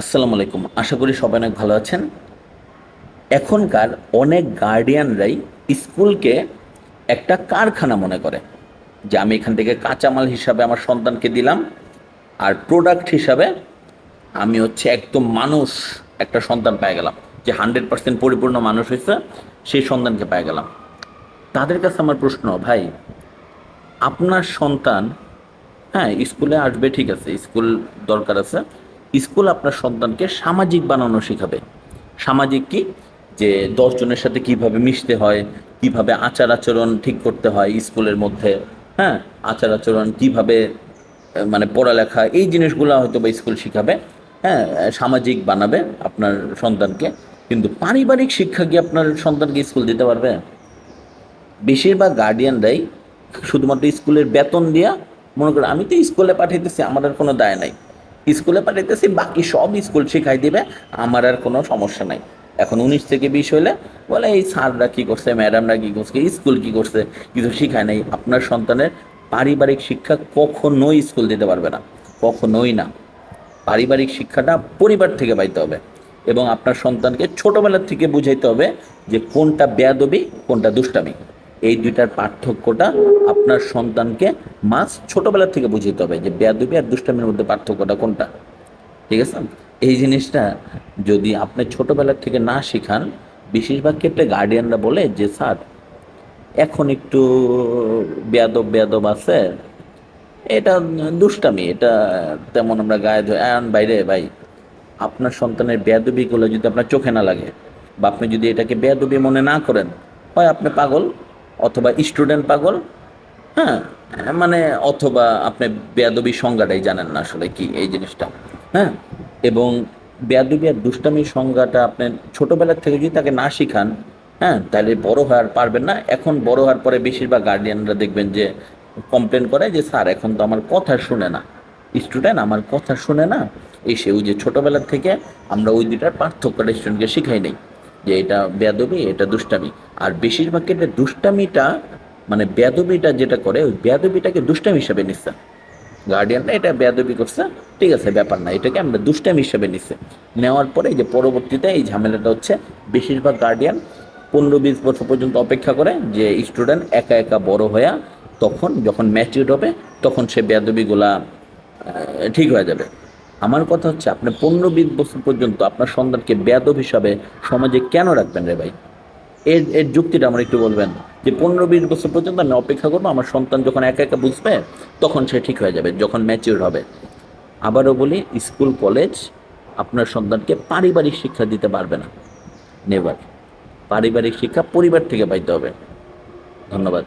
আসসালামু আলাইকুম। আশা করি সবাই অনেক ভালো আছেন। এখনকার অনেক গার্ডিয়ানরাই স্কুলকে একটা কারখানা মনে করে, যে আমি এখান থেকে কাঁচামাল হিসাবে আমার সন্তানকে দিলাম, আর প্রোডাক্ট হিসাবে আমি হচ্ছে একদম মানুষ একটা সন্তান পেয়ে গেলাম, যে হান্ড্রেড পার্সেন্ট পরিপূর্ণ মানুষ হয়েছে সেই সন্তানকে পেয়ে গেলাম। তাদের কাছে আমার প্রশ্ন, ভাই, আপনার সন্তান হ্যাঁ স্কুলে আসবে ঠিক আছে, স্কুল দরকার আছে স্কুল আপনার সন্তানকে সামাজিক বানানো শেখাবে। সামাজিক কি? যে দশজনের সাথে কীভাবে মিশতে হয়, কীভাবে আচার আচরণ ঠিক করতে হয় স্কুলের মধ্যে হ্যাঁ? আচার আচরণ কীভাবে মানে পড়ালেখা, এই জিনিসগুলো হয়তো বা স্কুল শিখাবে হ্যাঁ? সামাজিক বানাবে আপনার সন্তানকে। কিন্তু পারিবারিক শিক্ষা কি আপনার সন্তানকে স্কুল দিতে পারবে? বেশিরভাগ গার্ডিয়ানরাই শুধুমাত্র স্কুলের বেতন দিয়া, মনে করে আমি তো স্কুলে পাঠাইতেছি, আমার আর কোনো দায় নাই। স্কুলে পাঠাইতেছি, বাকি সব স্কুল শিখাই দিবে, আমার আর কোনো সমস্যা নাই। এখন উনিশ থেকে বিশ হলে বলে, এই স্যাররা কী করছে, ম্যাডামরা কী করছে, স্কুল কী করছে, কিছু শিখায় নাই। আপনার সন্তানের পারিবারিক শিক্ষা কখনোই স্কুল দিতে পারবে না, কখনোই না। পারিবারিক শিক্ষাটা পরিবার থেকে পাইতে হবে এবং আপনার সন্তানকে ছোটোবেলার থেকে বুঝাইতে হবে যে কোনটা বেয়াদবি, কোনটা দুষ্টামি। এই দুইটার পার্থক্যটা আপনার সন্তানকে মাস ছোটবেলার থেকে বুঝাইতে হবে যে বেয়াদবি আর দুষ্টামির মধ্যে পার্থক্যটা কোনটা? ঠিক আছে? এই জিনিসটা যদি আপনি ছোটবেলার থেকে না শিখান বেশিরভাগ ক্ষেত্রে গার্ডিয়ানরা বলে যে, স্যার, এখন একটু বেয়াদব বেয়াদব আছে, এটা দুষ্টামি, এটা তেমন আমরা গায়ে ধরে আন বাইরে, ভাই, আপনার সন্তানের বেয়াদবিগুলো যদি আপনার চোখে না লাগে বা আপনি যদি এটাকে বেয়াদবি মনে না করেন, হয় আপনি পাগল অথবা স্টুডেন্ট পাগল? হ্যাঁ মানে অথবা আপনি বেয়াদবি সংজ্ঞাটাই জানেন না আসলে কি এই জিনিসটা হ্যাঁ? এবং বেয়াদবি আর দুষ্টামির সংজ্ঞাটা আপনি ছোটোবেলার থেকে যদি তাকে না শিখান হ্যাঁ তাহলে বড় হওয়ার পারবেন না। এখন বড় হওয়ার পরে বেশিরভাগ গার্ডিয়ানরা দেখবেন যে কমপ্লেন করে যে, স্যার, এখন তো আমার কথা শুনে না। স্টুডেন্ট আমার কথা শুনে না। এই সে ওই যে ছোটবেলার থেকে আমরা ওই দুটার পার্থক্যটা স্টুডেন্টকে শিখাই নেই। যে এটা বেয়াদবি এটা দুষ্টামি। আর বেশিরভাগ ক্ষেত্রে দুষ্টামিটা মানে বেয়াদবিটা যেটা করে ওই বেয়াদবিটাকে দুষ্টামি হিসাবে নিচ্ছে। গার্ডিয়ানরা এটা বেয়াদবি করছে ঠিক আছে ব্যাপার না এটাকে আমরা দুষ্টামি হিসাবে নিচ্ছে। নেওয়ার পরে যে পরবর্তীতে এই ঝামেলাটা হচ্ছে বেশিরভাগ গার্ডিয়ান পনেরো বিশ বছর পর্যন্ত অপেক্ষা করে যে স্টুডেন্ট একা একা বড় হয়ে তখন যখন ম্যাচিউর হবে তখন সে বেয়াদবিগুলা আহ, ঠিক হয়ে যাবে। আমার কথা হচ্ছে, আপনি পনেরো বিশ বছর পর্যন্ত আপনার সন্তানকে বেয়াদব হিসাবে সমাজে কেন রাখবেন রে ভাই? এর এর যুক্তিটা আমার একটু বলবেন, যে পনেরো বিশ বছর পর্যন্ত আমি অপেক্ষা করব, আমার সন্তান যখন একা একা বুঝবে, তখন সে ঠিক হয়ে যাবে, যখন ম্যাচিউর হবে। আবারও বলি, স্কুল, কলেজ আপনার সন্তানকে পারিবারিক শিক্ষা দিতে পারবে না। নেভার পারিবারিক শিক্ষা পরিবার থেকে পাইতে হবে। ধন্যবাদ।